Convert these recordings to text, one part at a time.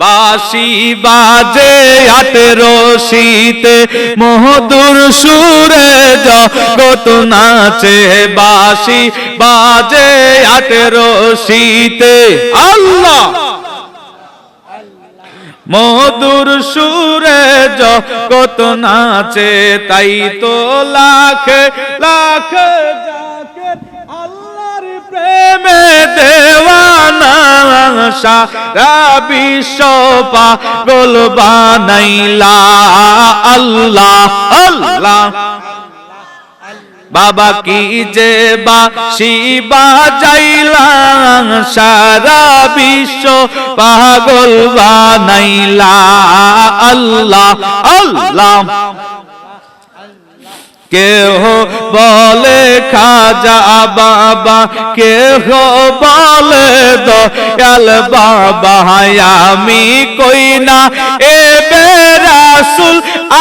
বাসি বাজে আটেরো শীতে মহদুর সুরে জগত নাচে। বাসি বাজে আটেরো শীতে আল্লাহ! মধুর সুরে জগত নাচে, তাই তো লাখ লাখ আল্লাহর প্রেমে আল্লাহ আল্লাহ। বাবা কি যে বা শিবা যাইলা সারা বিশ্ব পাগল বানাইলা। আল্লাহ আল্লাহ। কেহ বলে, খাজা বাবা, কেহ বলে, দয়াল বাবা আমি কই না? এ বেরাসুল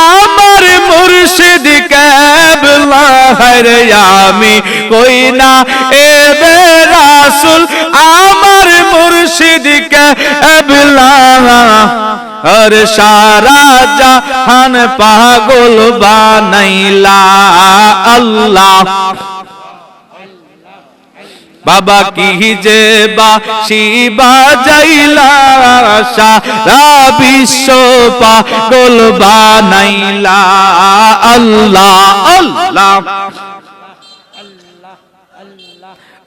আমার মুর্শিদ কেবলা হরে আমি কই না? এ বেরাসুল আমার মুর্শিদ কেবলা। আর সারা জাহান পাগল বানাইলা আল্লাহ। বাবা কি যে বা শিবা যাইলা সারা বিশ্ব পাগল বানাইলা আল্লাহ আল্লাহ।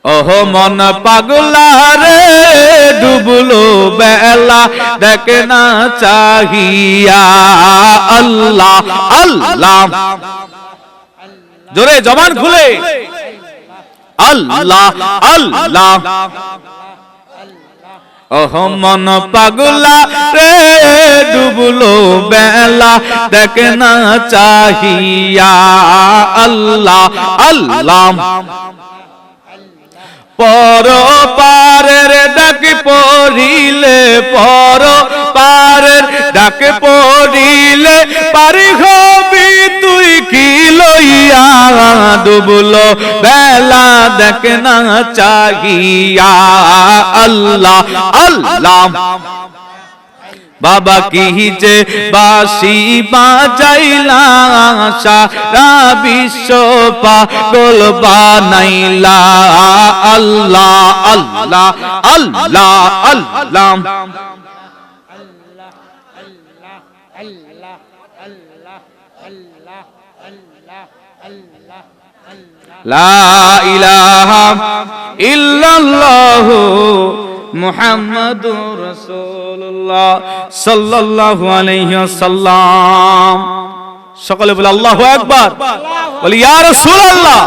ওহ মন পাগলা রে, ডুবলো বেলা, দেখ না চাহিয়া আল্লাহ আল্লাহ। জোরে জবান খুলে। আল্লাহ আল্লাহ। ওহ মন পাগলা রে, ডুবলো বেলা, দেখ না চাহিয়া আল্লাহ আল্লাহ। পর পারের ডাক পড়িলে পর পারের ডাক পড়িলে পারি হবি তুই কি লইয়া? ডুবলো বেলা দেখ না চাহিয়া। আল্লাহ আল্লাহ বাবা কি যে বাসি বাজাইলা সারা বিশ্ব পাগল বানাইলা। আল্লাহ আল্লাহ আল্লাহ আল্লাহ। লা ইলাহা ইল্লাল্লাহু। মুহাম্মাদুর রাসূলুল্লাহ সাল্লাল্লাহু আলাইহি ওয়াসাল্লাম। সকলে বলে আল্লাহু আকবার। বলি ইয়া রাসূলুল্লাহ!